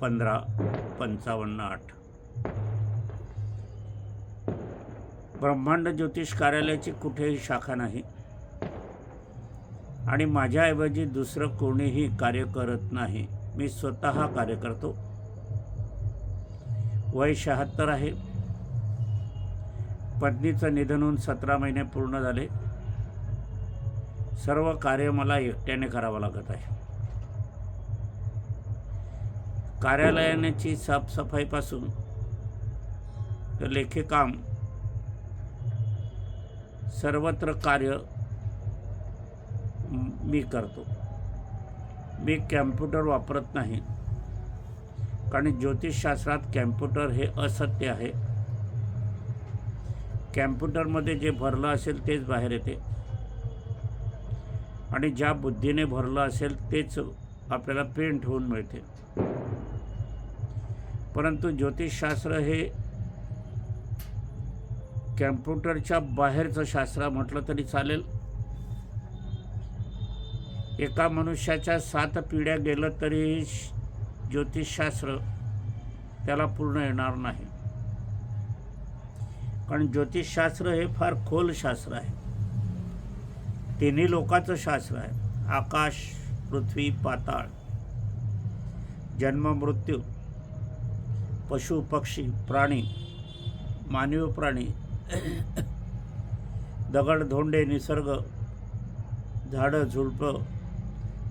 पंधरा पंचावन्न आठ. ब्रह्मांड ज्योतिष कार्यालयाची कुठेही शाखा नाही. आणि माझ्याऐवजी दुसरं कोणीही कार्य करत नाही. मी स्वतः कार्य करतो. वय शहात्तर आहे. पत्नीचं निधन होऊन सतरा महिने पूर्ण झाले. सर्व कार्य मला एकट्याने करावं लागत आहे. कार्यालयाची साफसफाईपासून तर लेखी काम सर्वत्र कार्य मी करतो. मी कॅम्प्युटर वापरत नाही. कारण ज्योतिषशास्त्रात कॅम्प्युटर हे असत्य आहे. कॅम्प्युटरमध्ये जे भरलं असेल तेच बाहेर येते. आणि ज्या बुद्धीने भरलं असेल तेच आपल्याला प्रिंट होऊन मिळते. परंतु ज्योतिषशास्त्र हे कॅम्प्युटरच्या बाहेरचं शास्त्र म्हटलं तरी चालेल. एका मनुष्याच्या सात पिढ्या गेलं तरी श- ज्योतिषशास्त्र त्याला पूर्ण येणार नाही. कारण ज्योतिषशास्त्र हे फार खोल शास्त्र आहे. तिन्ही लोकांचं शास्त्र आहे. आकाश पृथ्वी पाताळ. जन्म मृत्यू. पशु पक्षी प्राणी मानवी प्राणी दगड धोंडे निसर्ग झाडं झुडपं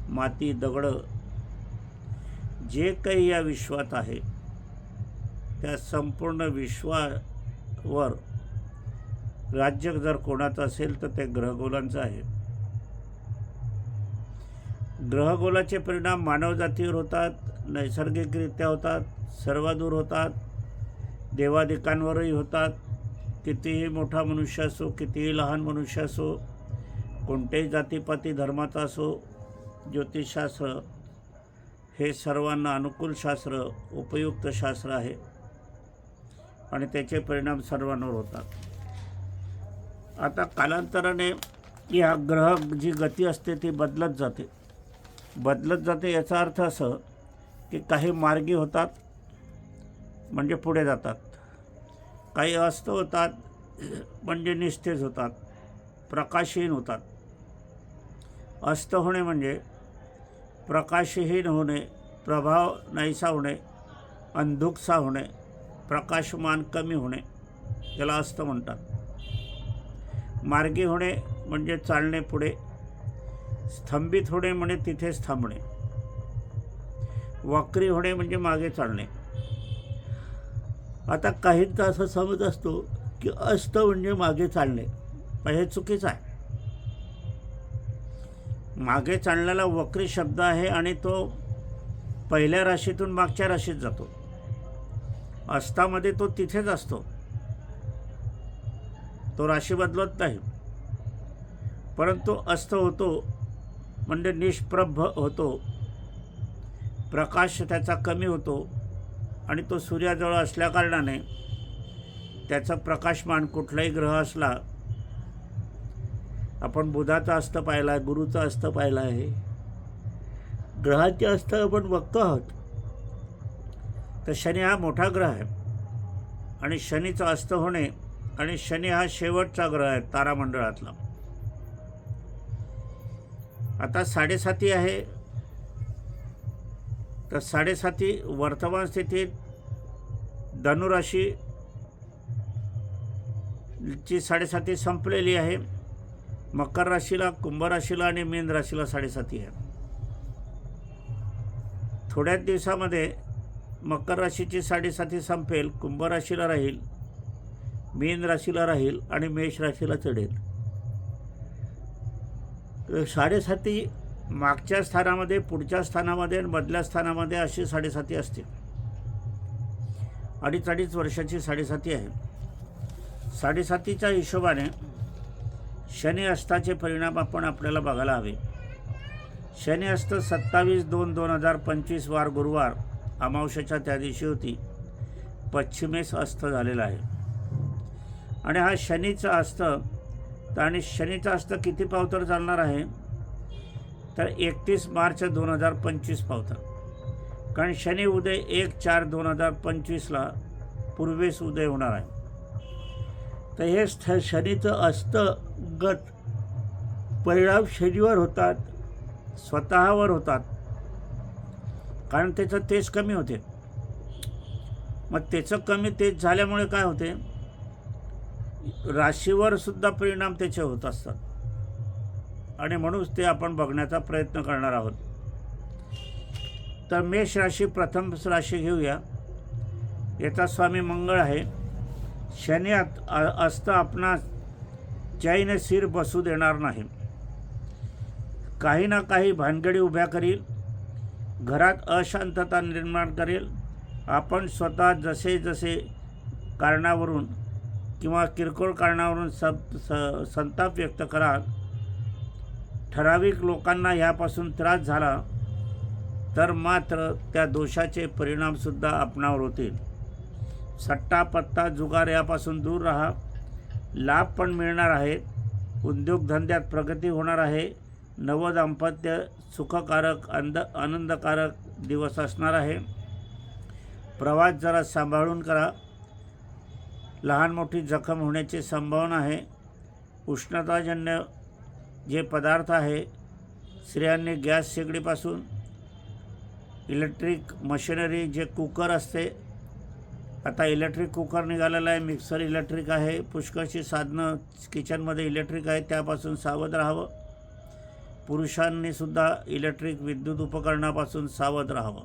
माती दगडं जे काही या विश्वात आहे त्या संपूर्ण विश्वावर राज्य जर कोणाचं असेल तर ते ग्रहगोलांचं आहे. ग्रहगोलाचे परिणाम मानवजातीवर होतात नैसर्गिकरित्या होतात सर्वदूर होतात देवादिकांवरही होतात. कितीही मोठा मनुष्य असो कितीही लहान मनुष्य असो कोणत्याही जातीपाती धर्माचा असो ज्योतिषशास्त्र हे सर्वांना अनुकूल शास्त्र उपयुक्त शास्त्र आहे. आणि त्याचे परिणाम सर्वांवर होतात. आता कालांतराने या ग्रह जी गती असते ती बदलत जाते. बदलत जाते याचा अर्थ असं की काही मार्गी होतात म्हणजे पुढे जातात. काही अस्त होतात म्हणजे निस्तेज होतात प्रकाशहीन होतात. अस्त होणे म्हणजे प्रकाशहीन होणे प्रभाव नाहीसा होणे अंधुकसा होणे प्रकाशमान कमी होणे याला अस्त म्हणतात. मार्गी होणे म्हणजे चालणे पुढे स्तंभित होणे म्हणजे तिथेच थांबणे. वाकरी होणे म्हणजे मागे चालणे. आता काहींचा असं समज असतो की अस्त म्हणजे मागे चालणे. पण हे चुकीचं आहे. मागे चालण्याला वक्री शब्द आहे आणि तो पहिल्या राशीतून मागच्या राशीत जातो. अस्तामध्ये तो तिथेच असतो. तो राशी बदलत नाही. परंतु अस्त होतो म्हणजे निष्प्रभ होतो. प्रकाश त्याचा कमी होतो आणि तो सूर्याजवळ असल्याकारणाने त्याचा प्रकाशमान कुठलाही ग्रह असला आपण बुधाचा अस्त पाहिला आहे गुरुचा अस्त पाहिला आहे ग्रहाचे अस्त आपण बघतो आहोत. तर शनी हा मोठा ग्रह आहे आणि शनीचा अस्त होणे आणि शनी हा शेवटचा ग्रह आहे तारामंडळातला. आता साडेसाती आहे. तर साडेसाती वर्तमान स्थितीत धनुराशी ची साडेसाती संपलेली आहे. मकर राशीला कुंभ राशीला आणि मीन राशीला साडेसाती आहे. थोड्याच दिवसामध्ये मकर राशीची साडेसाती संपेल कुंभ राशीला राहील मीन राशीला राहील आणि मेष राशीला चढेल. तर साडेसाती मागच्या स्थानामध्ये पुढच्या स्थानामध्ये आणि मधल्या स्थानामध्ये अशी साडेसाती असते. अडीच अडीच वर्षाची साडेसाती आहे. साडेसातीच्या हिशोबाने शनी अस्ताचे परिणाम आपण आपल्याला बघायला हवे. शनी अस्त सत्तावीस दोन दोन हजार पंचवीस वार गुरुवार अमावश्याच्या त्या दिवशी होती. पश्चिमेस अस्त झालेला आहे. आणि हा शनीचा अस्त तर आणि शनीचा अस्त किती पावतर चालणार आहे? तर एकतीस मार्च दोन हजार पंचवीस पावतात कारण शनी उदय एक चार दोन हजार पंचवीसला पूर्वेस उदय होणार आहे. तर हे स्थ शनीचं अस्तगत परिणाम शनीवर होतात स्वतःवर होतात. कारण त्याचं तेज कमी होते. मग त्याचं कमी तेज झाल्यामुळे काय होते? राशीवर सुद्धा परिणाम त्याचे होत असतात. आणि म्हणूनच ते आपण बघण्याचा प्रयत्न करणार आहोत. तर मेष राशी प्रथम राशी घेऊया. याचा स्वामी मंगळ आहे. शनी आत- असता आपणास चैन सिर बसू देणार नाही. काही ना काही भानगडी उभ्या करील. घरात अशांतता निर्माण करेल. आपण स्वतः जसे जसे कारणावरून किंवा किरकोळ कारणावरून सब स संताप व्यक्त कराल ठराविक लोकांना ह्यापासून त्रास झाला तर मात्र त्या दोषाचे परिणामसुद्धा आपणावर होतील. सट्टा पत्ता जुगार यापासून दूर राहा. लाभ पण मिळणार आहे. उद्योगधंद्यात प्रगती होणार आहे. नवदाम्पत्य सुखकारक अंद आनंदकारक दिवस असणार आहे. प्रवास जरा सांभाळून करा. लहान मोठी जखम होण्याची संभावना आहे. उष्णताजन्य जे पदार्थ आहे स्त्रियांनी गॅस शेगडीपासून इलेक्ट्रिक मशिनरी जे कुकर असते आता इलेक्ट्रिक कुकर निघालेला आहे मिक्सर इलेक्ट्रिक आहे पुष्कळशी साधनं किचनमध्ये इलेक्ट्रिक आहे त्यापासून सावध राहावं. पुरुषांनीसुद्धा इलेक्ट्रिक विद्युत उपकरणापासून सावध राहावं.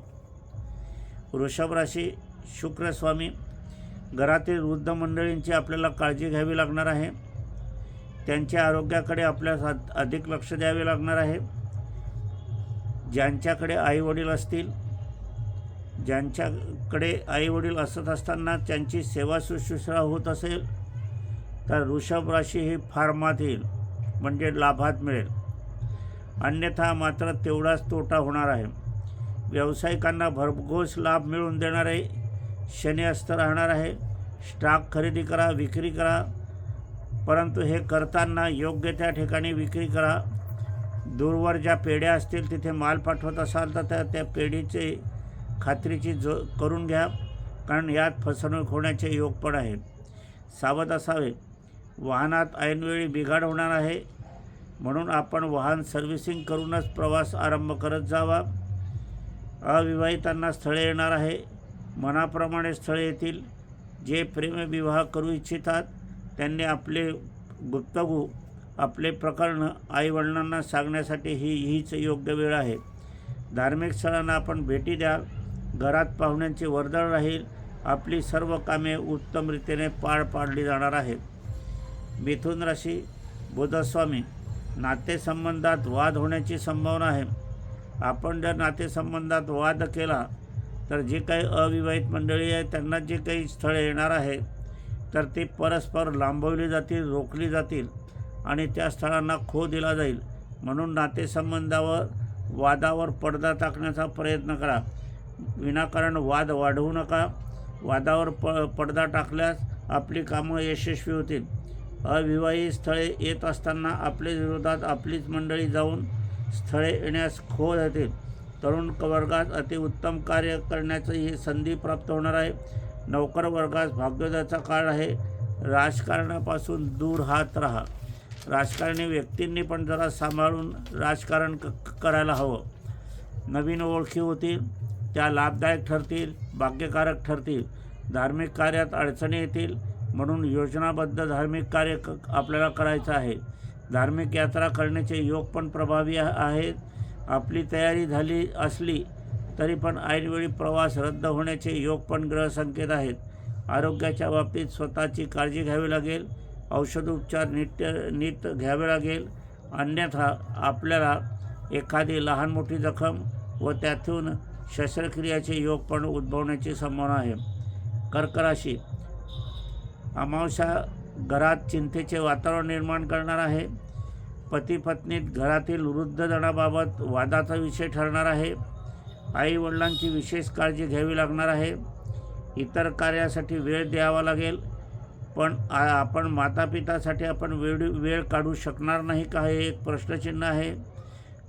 वृषभ राशी शुक्रस्वामी घरातील वृद्ध मंडळींची आपल्याला काळजी घ्यावी लागणार आहे. त्यांच्या आरोग्याकडे आपल्यास अधिक लक्ष द्यावे लागणार आहे. ज्यांच्याकडे आईवडील असतील ज्यांच्याकडे आईवडील असत असताना त्यांची सेवा शुश्रूषा होत असेल तर वृषभ राशी ही फार मात येईल म्हणजे लाभात मिळेल. अन्यथा मात्र तेवढाच तोटा होणार आहे. व्यावसायिकांना भरघोस लाभ मिळवून देणारे शनी असतं राहणार आहे. स्टॉक खरेदी करा विक्री करा परंतु हे करताना योग्य त्या ठिकाणी विक्री करा. दूरवर ज्या पेढ्या असतील तिथे माल पाठवत असाल तर त्या त्या पेढीचे खात्रीची जो करून घ्या. कारण यात फसवणूक होण्याचे योग पण आहे सावध असावे. वाहनात ऐनवेळी बिघाड होणार आहे. म्हणून आपण वाहन सर्व्हिसिंग करूनच प्रवास आरंभ करत जावा. अविवाहितांना स्थळे येणार आहे. मनाप्रमाणे स्थळे येतील. जे प्रेमविवाह करू इच्छितात त्यांनी आपले गुप्तगू आपले प्रकरण आईवडिलांना सांगण्यासाठी ही हीच योग्य वेळ आहे. धार्मिक स्थळांना आपण भेटी द्याल घरात पाहुण्यांची वर्दळ राहील आपली सर्व कामे उत्तम रीतीने पार पाडली जाणार आहेत. मिथुन राशी बुधस्वामी नातेसंबंधात वाद होण्याची संभावना आहे. आपण जर नातेसंबंधात वाद केला तर जे काही अविवाहित मंडळी आहे त्यांना जे काही स्थळे येणार आहे तर ती परस्पर लांबवली जातील रोखली जातील आणि त्या स्थळांना खो दिला जाईल. म्हणून नातेसंबंधावर वादावर पडदा टाकण्याचा प्रयत्न करा. विनाकारण वाद वाढवू नका. वादावर प पडदा टाकल्यास आपली कामं यशस्वी होतील. अविवाहित स्थळे येत असताना आपल्या विरोधात आपलीच मंडळी जाऊन स्थळे येण्यास खो जातील तरुण वर्गात अतिउत्तम कार्य करण्याची ही संधी प्राप्त होणार आहे. नौकर वर्गास भाग्योदयाचा काळ आहे. राजकारणापासून दूर हात राहा. राजकारणी व्यक्तींनी पण जरा सांभाळून राजकारण क करायला हवं. नवीन ओळखी होतील त्या लाभदायक ठरतील भाग्यकारक ठरतील. धार्मिक कार्यात अडचणी येतील म्हणून योजनाबद्ध धार्मिक कार्य क आपल्याला करायचं आहे. धार्मिक यात्रा करण्याचे योग पण प्रभावी आहेत. आपली तयारी झाली असली तरी पण ऐनवेळी प्रवास रद्द होण्याचे योग पण ग्रहसंकेत आहेत. आरोग्याच्या बाबतीत स्वतःची काळजी घ्यावी लागेल औषधोपचार नीट नीट घ्यावे लागेल. अन्यथा आपल्याला एखादी लहान मोठी जखम व त्यातून शस्त्रक्रियाचे योग पण उद्भवण्याची संभावना आहे. कर्कराशी अमावस्या घरात चिंतेचे वातावरण निर्माण करणार आहे. पती पत्नीत घरातील वृद्धजणाबाबत वादाचा विषय ठरणार आहे. आईवडिलांची विशेष काळजी घ्यावी लागणार आहे. इतर कार्यासाठी वेळ द्यावा लागेल. पण आ- आपण मातापितासाठी आपण वेळ वेळ काढू शकणार नाही का हे एक प्रश्नचिन्ह आहे.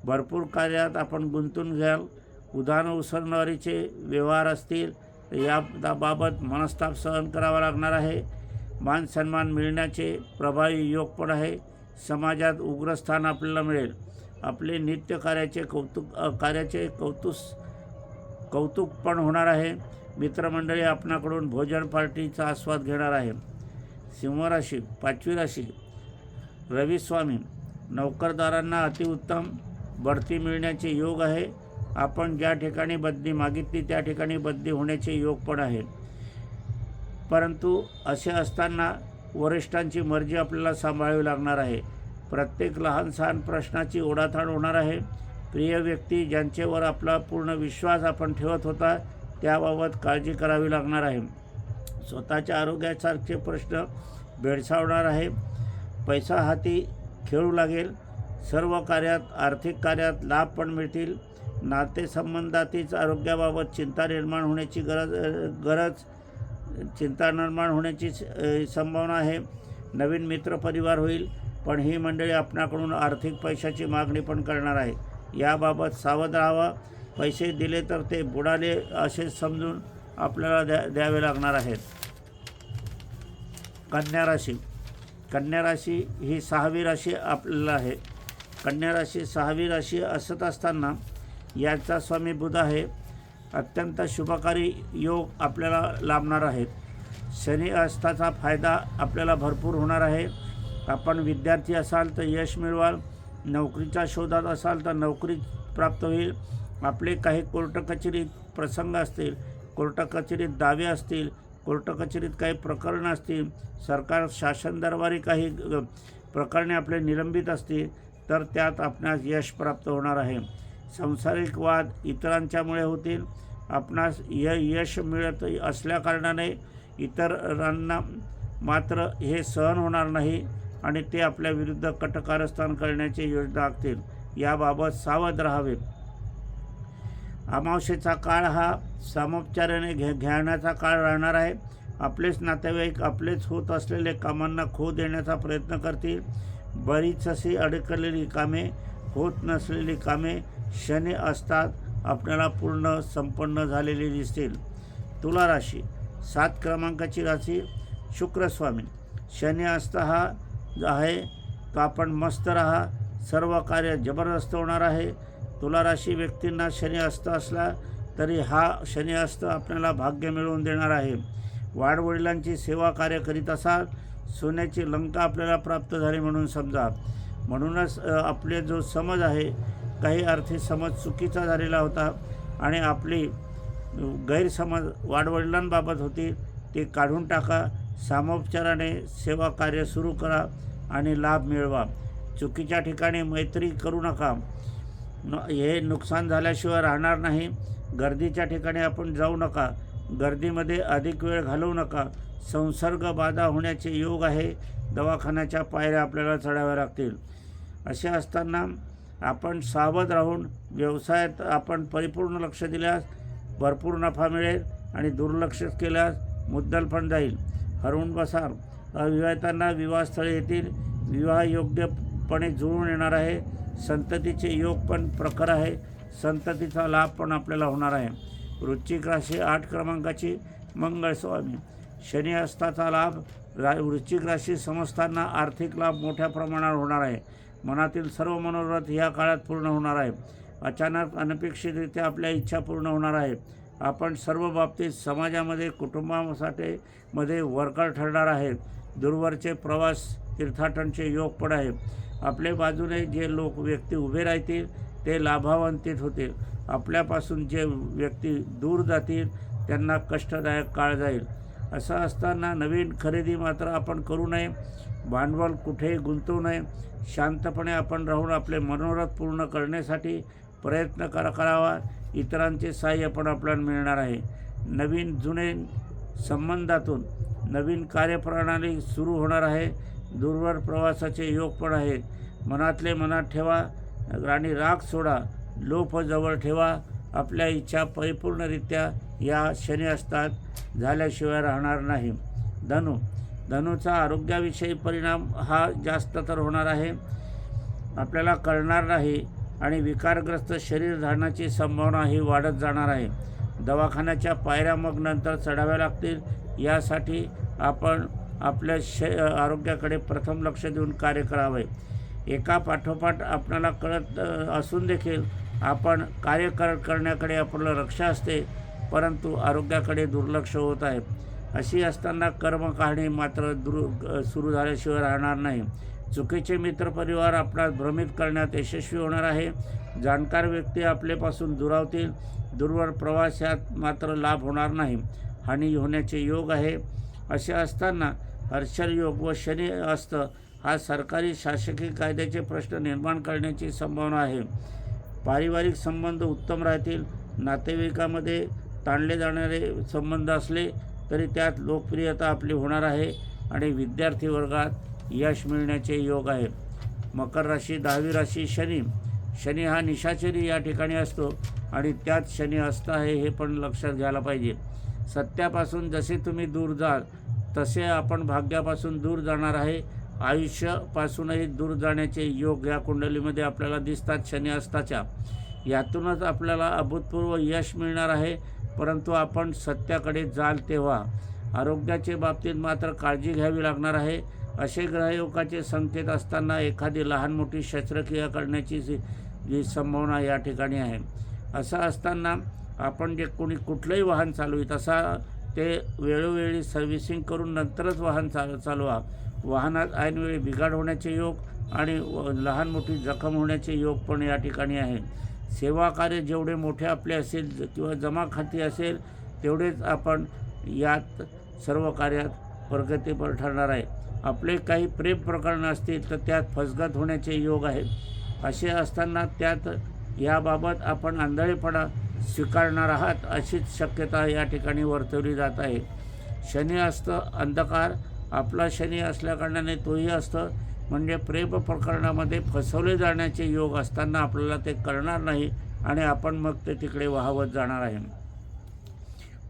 भरपूर कार्यात आपण गुंतून घ्याल. उदाहरण उसरणारीचे व्यवहार असतील तर मनस्ताप सहन करावा लागणार आहे. मान सन्मान मिळण्याचे प्रभावी योग पण आहे. समाजात उग्रस्थान आपल्याला मिळेल. आपले नित्य कार्याचे कौतुक कार्याचे कौतुस कौतुक पण होणार आहे. मित्रमंडळी आपणाकडून भोजन पार्टीचा आस्वाद घेणार आहे. सिंहराशी पाचवी राशी रविस्वामी नोकरदारांना अतिउत्तम बढती मिळण्याचे योग आहे. आपण ज्या ठिकाणी बदली मागितली त्या ठिकाणी बदली होण्याचे योग पण आहे. परंतु असे असताना वरिष्ठांची मर्जी आपल्याला सांभाळावी लागणार आहे. प्रत्येक लहान सहान प्रश्नाची ओढाथाण होणार आहे. प्रिय व्यक्ती ज्यांच्यावर आपला पूर्ण विश्वास आपण ठेवत होता त्याबाबत काळजी करावी लागणार आहे. स्वतःच्या आरोग्यासारखे प्रश्न भेडसावणार आहे. पैसा हाती खेळू लागेल. सर्व कार्यात आर्थिक कार्यात लाभ पण मिळतील. नातेसंबंधातीच आरोग्याबाबत चिंता निर्माण होण्याची गरज गरज चिंता निर्माण होण्याची संभावना आहे. नवीन मित्रपरिवार होईल पण ही मंडळी आपणाकडून आर्थिक पैशाची मागणी पण करणार आहे. याबाबत सावध राहावा. पैसे दिले तर ते बुडाले असे समजून आपल्याला द्या द्यावे लागणार आहेत. कन्या राशी. कन्या राशी ही सहावी राशी आपल्याला आहे. कन्या राशी सहावी राशी असत असताना याचा स्वामी बुध आहे. अत्यंत शुभकारी योग आपल्याला लाभणार आहेत. शनी अस्ताचा फायदा आपल्याला भरपूर होणार आहे. आपण विद्यार्थी असाल तर यश मिळवाल. नोकरीच्या शोधात असाल तर नोकरी प्राप्त होईल. आपले काही कोर्ट कचेरीत प्रसंग असतील कोर्ट कचेरीत दावे असतील कोर्ट कचेरीत काही प्रकरणं असतील सरकार शासन दरबारी काही प्रकरणे आपले निलंबित असतील तर त्यात आपणास यश प्राप्त होणार आहे. सांसारिक वाद इतरांच्यामुळे होतील. आपणास य यश मिळत असल्याकारणाने इतरांना मात्र हे सहन होणार नाही. आणि ते आपल्या विरुद्ध कटकारस्थान करण्याची योजना आखतील याबाबत सावध राहावे. अमावशेचा काळ हा सामोपचाराने घे घेण्याचा काळ राहणार आहे. आपलेच नातेवाईक आपलेच होत असलेले कामांना खो देण्याचा प्रयत्न करतील. बरीच अशी अडकलेली कामे होत नसलेली कामे शनी असतात. आपल्याला पूर्ण संपन्न झालेली दिसतील. तुला राशी सात क्रमांकाची राशी शुक्रस्वामी. शनी असता हा आहे. तो आपण मस्त राहा. सर्व कार्य जबरदस्त होणार आहे. तुला राशी व्यक्तींना शनी अस्त असला तरी हा शनी अस्त आपल्याला भाग्य मिळवून देणार आहे. वाडवडिलांची सेवा कार्य करीत असाल सोन्याची लंका आपल्याला प्राप्त झाली म्हणून समजा. म्हणूनच आपले जो समज आहे काही अर्थी समज चुकीचा झालेला होता आणि आपली गैरसमज वाडवडिलांबाबत होती ते काढून टाका. सामोपचाराने सेवा कार्य सुरू करा आणि लाभ मिळवा. चुकीच्या ठिकाणी मैत्री करू नका. न हे नुकसान झाल्याशिवाय राहणार नाही. गर्दीच्या ठिकाणी आपण जाऊ नका. गर्दीमध्ये अधिक वेळ घालवू नका. संसर्ग बाधा होण्याचे योग आहे. दवाखान्याच्या पायऱ्या आपल्याला चढाव्या लागतील. असे असताना आपण सावध राहून व्यवसायात आपण परिपूर्ण लक्ष दिल्यास भरपूर नफा मिळेल आणि दुर्लक्ष केल्यास मुद्दल पण जाईल. हरवून बसाल अविवाहितांना विवाहस्थळे येतील. विवाह योग्यपणे जुळून येणार आहे. संततीचे योग पण प्रखर आहे. संततीचा लाभ पण आपल्याला होणार आहे. वृश्चिक राशी आठ क्रमांकाची मंगळ स्वामी शनी हस्ताचा लाभ रा वृश्चिक राशी समजताना आर्थिक लाभ मोठ्या प्रमाणावर होणार आहे. मनातील सर्व मनोरथ ह्या काळात पूर्ण होणार आहे. अचानक अनपेक्षितरित्या आपल्या इच्छा पूर्ण होणार आहे. आपण सर्व बाबतीत समाजामध्ये कुटुंबासाठी मध्ये वरकर ठरणार आहे दूरवरचे प्रवास तीर्थाटनचे योग पण आहे आपल्या बाजूने जे लोक व्यक्ती उभे राहतील ते लाभावंतित होतील. आपल्यापासून जे व्यक्ती दूर जातील त्यांना कष्टदायक काळ जाईल. असं असताना नवीन खरेदी मात्र आपण करू नये. भांडवल कुठेही गुंतवू नये. शांतपणे आपण राहून आपले मनोरथ पूर्ण करण्यासाठी प्रयत्न करा करावा. इतरांचे सहाय्य पण आपल्याला मिळणार आहे. नवीन जुने संबंधातून नवीन कार्यप्रणाली सुरू होणार आहे. दूरवर प्रवासाचे योग पण आहेत मनातले मनात ठेवा आणि राग सोडा. लोप जवळ ठेवा. आपल्या इच्छा परिपूर्णरित्या या शनी असतात. झाल्याशिवाय राहणार नाही. धनु धनुचा आरोग्याविषयी परिणाम हा जास्त तर होणार आहे. आपल्याला कळणार नाही. आणि विकारग्रस्त शरीर धारणाची संभावना ही वाढत जाणार आहे. दवाखान्याच्या पायऱ्या मग नंतर चढाव्या लागतील. यासाठी आपण आपल्या श आरोग्याकडे प्रथम लक्ष देऊन कार्य करावे. एका पाठोपाठ आपल्याला कळत असून देखील आपण कार्य कर करण्याकडे आपलं लक्ष असते परंतु आरोग्याकडे दुर्लक्ष होत आहे. अशी असताना कर्म काढणे मात्र दुर सुरू झाल्याशिवाय राहणार नाही. चुकीचे मित्रपरिवार आपणास भ्रमित करण्यात यशस्वी होणार आहे. जाणकार व्यक्ती आपल्यापासून दुरावतील. दूरवर प्रवासात मात्र लाभ होणार नाही. हानी होण्याचे योग आहे. असे असताना हर्षल योग व शनी अस्त हा सरकारी शासकीय कायद्याचे प्रश्न निर्माण करण्याची संभावना आहे. पारिवारिक संबंध उत्तम राहतील. नातेवाईकामध्ये ताणले जाणारे संबंध असले तरी त्यात लोकप्रियता आपली होणार आहे. आणि विद्यार्थी वर्गात यश मिळण्याचे योग आहे. मकर राशी दहावी राशी शनी. शनी हा निशाचरी या ठिकाणी असतो आणि त्यात शनी असतं आहे हे पण लक्षात घ्यायला पाहिजे. सत्यापासून जसे तुम्ही दूर जाल तसे आपण भाग्यापासून दूर जाणार आहे. आयुष्यापासूनही दूर जाण्याचे योग या कुंडलीमध्ये आपल्याला दिसतात शनी असताच्या. यातूनच आपल्याला अभूतपूर्व यश मिळणार आहे परंतु आपण सत्याकडे जाल तेव्हा. आरोग्याच्या बाबतीत मात्र काळजी घ्यावी लागणार आहे. असे ग्रहयोगाचे संकेत असताना एखादी लहान मोठी शस्त्रक्रिया करण्याची जी संभावना या ठिकाणी आहे. असं असताना आपण जे कोणी कुठलंही वाहन चालवित असा ते वेळोवेळी सर्व्हिसिंग करून नंतरच वाहन चाल चालवा. वाहनात ऐनवेळी बिघाड होण्याचे योग आणि व- लहान मोठी जखम होण्याचे योग पण या ठिकाणी आहे. सेवा कार्य जेवढे मोठे आपले असेल किंवा जमा खाती असेल तेवढेच आपण यात सर्व कार्यात प्रगतीपर ठरणार आहे. आपले काही प्रेम प्रकरणं असतील तर त्यात फसगत होण्याचे योग आहेत. असे असताना त्यात याबाबत आपण आंधळेपणा स्वीकारणार आहात अशीच शक्यता या ठिकाणी वर्तवली जात आहे. शनी असतं अंधकार. आपला शनी असल्याकारणाने तोही असतं. म्हणजे प्रेम प्रकरणामध्ये फसवले जाण्याचे योग असताना आपल्याला ते करणार नाही आणि आपण मग ते तिकडे वाहवत जाणार आहे.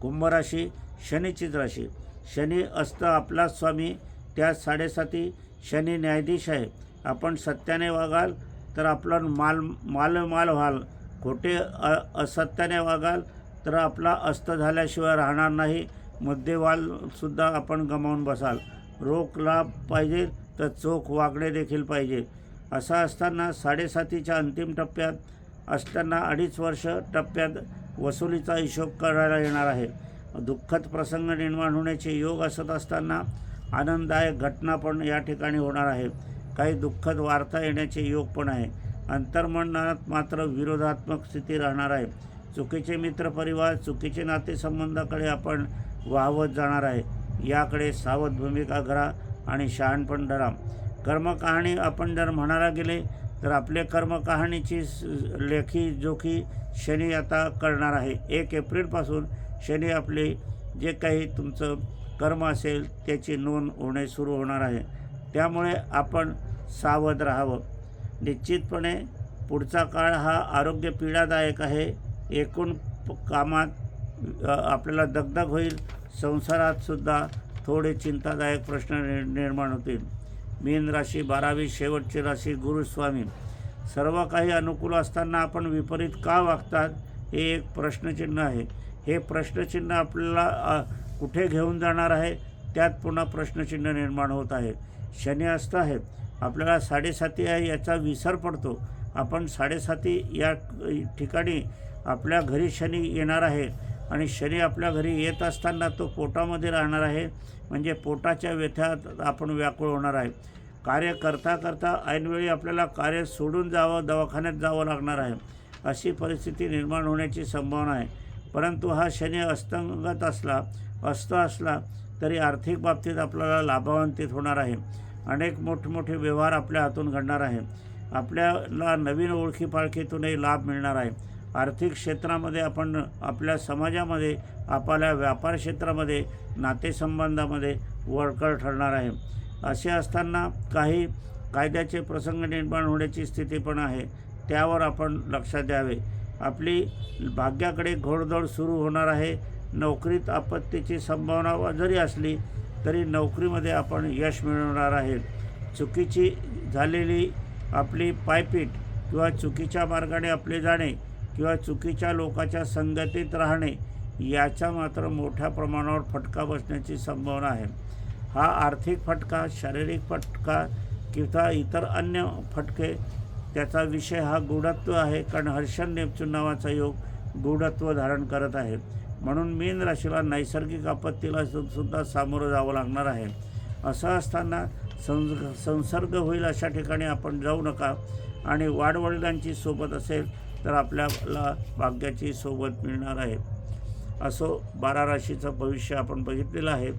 कुंभराशी शनीचीच राशी शनी असतं आपला स्वामी. त्या साडेसाती शनी न्यायाधीश आहे. आपण सत्याने वागाल तर आपलं माल मालमाल व्हाल. खोटे अ असत्याने वागाल तर आपला अस्त झाल्याशिवाय राहणार नाही. मध्यवालसुद्धा आपण गमावून बसाल. रोख लाभ पाहिजे तर चोख वागणे देखील पाहिजे. असं असताना साडेसातीच्या अंतिम टप्प्यात असताना अडीच वर्ष टप्प्यात वसुलीचा हिशोब करायला येणार आहे. दुःखद प्रसंग निर्माण होण्याचे योग असत असताना आनंददायक घटना पण या ठिकाणी होणार आहे. काही दुःखद वार्ता येण्याचे योग पण आहे. अंतर्मनात मात्र विरोधात्मक स्थिती राहणार आहे. चुकीचे मित्रपरिवार चुकीचे नातेसंबंधाकडे आपण वाहवत जाणार आहे. याकडे सावध भूमिका करा आणि शहाणपण धरा. कर्मकहाणी आपण जर म्हणायला गेले तर आपले कर्मकहाणीची लेखी जोखी शनी आता करणार आहे. एक एप्रिलपासून शनी आपले जे काही तुमचं कर्म असेल त्याची नोंद होणे सुरू होणार आहे. त्यामुळे आपण सावध राहावं. निश्चितपणे पुढचा काळ हा आरोग्य पीडादायक आहे. एकूण प- कामात आपल्याला दगदग होईल. संसारातसुद्धा थोडे चिंतादायक प्रश्न नि निर्माण होतील. मीन राशी बारावी शेवटची राशी गुरुस्वामी सर्व काही अनुकूल असताना आपण विपरीत का वागतात हे एक प्रश्नचिन्ह आहे. हे प्रश्नचिन्ह आपल्याला कुठे घेऊन जाणार आहे त्यात पुन्हा प्रश्नचिन्ह निर्माण होत आहे. शनी असतं आहे. आपल्याला साडेसाती आहे याचा विसर पडतो. आपण साडेसाती या ठिकाणी आपल्या घरी शनी येणार आहे आणि शनी आपल्या घरी येत असताना तो पोटामध्ये राहणार आहे. म्हणजे पोटाच्या व्यथ्यात आपण व्याकुळ होणार आहे. कार्य करता करता ऐनवेळी आपल्याला कार्य सोडून जावं दवाखान्यात जावं लागणार आहे. अशी परिस्थिती निर्माण होण्याची संभावना आहे. परंतु हा शनी अस्तंगत असला अस्त असला तरी आर्थिक बाबतीत आपल्याला लाभान्वित होणार आहे. अनेक मोठमोठे व्यवहार आपल्या हातून घडणार आहे. आपल्याला नवीन ओळखी पाळखीतूनही लाभ मिळणार आहे. आर्थिक क्षेत्रामध्ये आपण आपल्या समाजामध्ये आपल्या व्यापार क्षेत्रामध्ये नातेसंबंधामध्ये वळकळ ठरणार आहे. असे असताना काही कायद्याचे प्रसंग निर्माण होण्याची स्थिती पण आहे. त्यावर आपण लक्षात द्यावे. आपली भाग्याकडे घोडदौड सुरू होणार आहे. नोकरीत आपत्तीची संभावना जरी असली तरी नोकरीमध्ये आपण यश मिळवणार आहे. चुकीची झालेली आपली पायपीट किंवा चुकीच्या मार्गाने आपले जाणे किंवा चुकीच्या लोकाच्या संगतीत राहणे याचा मात्र मोठ्या प्रमाणावर फटका बसण्याची संभावना आहे. हा आर्थिक फटका शारीरिक फटका किंवा इतर अन्य फटके त्याचा विषय हा गूढत्व आहे कारण हर्षण नेपच्यून नावाचा योग गूढत्व धारण करत आहे. म्हणून मीन राशीला नैसर्गिक आपत्तीला सुद्धा सामोरं जावं लागणार आहे. असं असताना संस संसर्ग होईल अशा ठिकाणी आपण जाऊ नका. आणि वाडवडिलांची सोबत असेल तर आपल्याला भाग्याची सोबत मिळणार आहे. असो बारा राशीचं भविष्य आपण बघितलेलं आहे.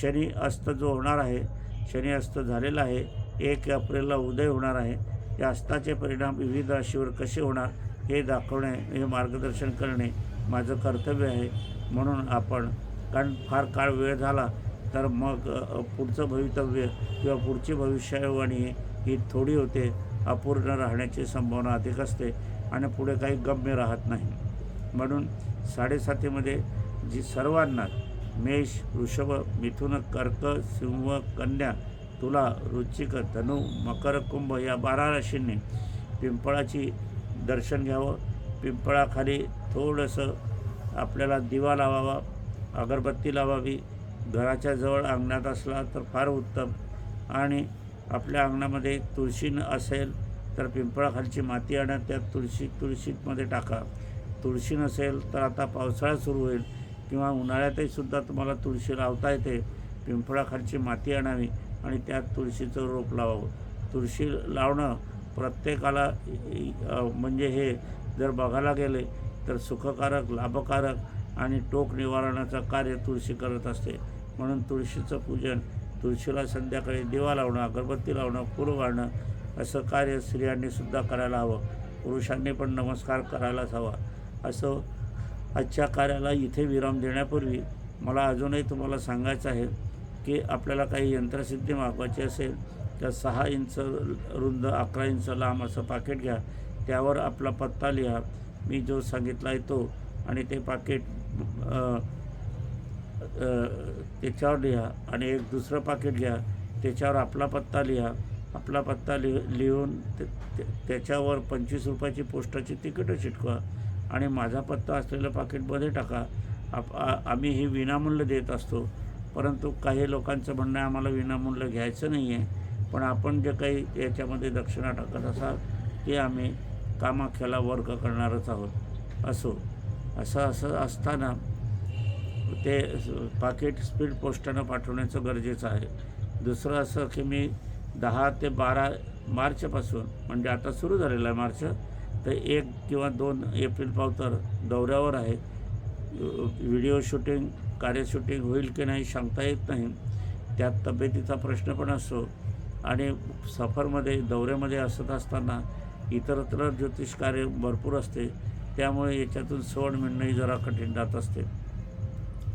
शनी अस्त जो होणार आहे शनी अस्त झालेला आहे. एक एप्रिलला उदय होणार आहे. या अस्ताचे परिणाम विविध राशीवर कसे होणार हे दाखवणे हे मार्गदर्शन करणे माझं कर्तव्य आहे. म्हणून आपण कारण फार काळ वेळ झाला तर मग पुढचं भवितव्य किंवा पुढची भविष्यवाणी ही थोडी होते अपूर्ण राहण्याची संभावना अधिक असते आणि पुढे काही गम्य राहत नाही. म्हणून साडेसातीमध्ये जी सर्वांना मेष वृषभ मिथुन कर्क सिंह कन्या तुला रुचिक धनु मकर कुंभ या बारा राशींनी पिंपळाची दर्शन घ्यावं. पिंपळाखाली थोडंसं आपल्याला दिवा लावावा अगरबत्ती लावावी. घराच्या जवळ अंगणात असला तर फार उत्तम. आणि आपल्या अंगणामध्ये तुळशी न- असेल तर पिंपळाखालची माती आणा त्यात तुळशी तुळशीमध्ये टाका. तुळशी नसेल तर आता पावसाळा सुरू होईल किंवा उन्हाळ्यातही सुद्धा तुम्हाला तुळशी लावता येते. पिंपळाखालची माती आणावी. आणि त्यात तुळशीचं रोप लावावं. तुळशी लावणं प्रत्येकाला म्हणजे हे जर बघायला गेले तर सुखकारक लाभकारक आणि टोक निवारणाचं कार्य तुळशी करत असते. म्हणून तुळशीचं पूजन तुळशीला संध्याकाळी दिवा लावणं अगरबत्ती लावणं फुलं वाढणं असं कार्य स्त्रियांनीसुद्धा करायला हवं. पुरुषांनी पण नमस्कार करायलाच हवा. असं आजच्या कार्याला इथे विराम देण्यापूर्वी मला अजूनही तुम्हाला सांगायचं आहे की आपल्याला काही यंत्रसिद्धी मागवायची असेल तर सहा इंच रुंद अकरा इंच लांब असं पाकिट घ्या. त्यावर आपला पत्ता लिहा. मी जो सांगितला आहे तो. आणि ते पाकिट त्याच्यावर लिहा. आणि एक दुसरं पाकिट घ्या. त्याच्यावर आपला पत्ता लिहा. आपला पत्ता लिह लिहून ते- त्याच्यावर पंचवीस रुपयाची पोस्टाची तिकीटं चिटकवा. आणि माझा पत्ता असलेलं पाकिटमध्ये टाका. आप आ- आम्ही ही विनामूल्य देत असतो. परंतु काही लोकांचं म्हणणं आहे आम्हाला विनामूल्य घ्यायचं नाही आहे. पण आपण जे काही याच्यामध्ये दक्षिणा टाकत असाल ते आम्ही कामाख्याला वर्ग करणारच आहोत. असो असं असं असताना ते पाकिट स्पीड पोस्टानं पाठवण्याचं गरजेचं आहे. दुसरं असं की मी दहा ते बारा मार्चपासून म्हणजे आता सुरू झालेलं आहे मार्च तर एक किंवा दोन एप्रिल पावतर दौऱ्यावर आहे. व्हिडिओ शूटिंग कार्य शूटिंग होईल की नाही सांगता येत नाही. त्यात तब्येतीचा प्रश्न पण असतो. आणि सफरमध्ये दौऱ्यामध्ये असत असताना इतरत्र ज्योतिष कार्य भरपूर असते. त्यामुळे याच्यातून सवड मिळणंही जरा कठीण जात असते.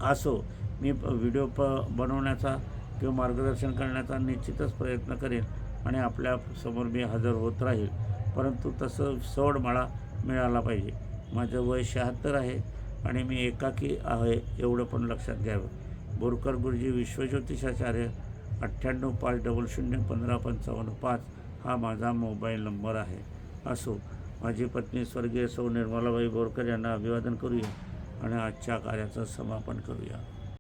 असो मी प- व्हिडिओ प बनवण्याचा किंवा मार्गदर्शन करण्याचा निश्चितच प्रयत्न करेन आणि आपल्यासमोर मी हजर होत राहील. परंतु तसं सवड मला मिळाला पाहिजे. माझं वय शहात्तर आहे. आणि मी एकाकी आहे एवढं पण लक्षात घ्यावं. बोरकर गुरुजी विश्वज्योतिषाचार्य अठ्ठ्याण्णव पाच डबल शून्य पंधरा पंचावन्न पाच हा माझा मोबाईल नंबर आहे. असो माझी पत्नी स्वर्गीय सौ निर्मलाबाई बोरकर यांना अभिवादन करूया आणि आजच्या कार्याचं समापन करूया.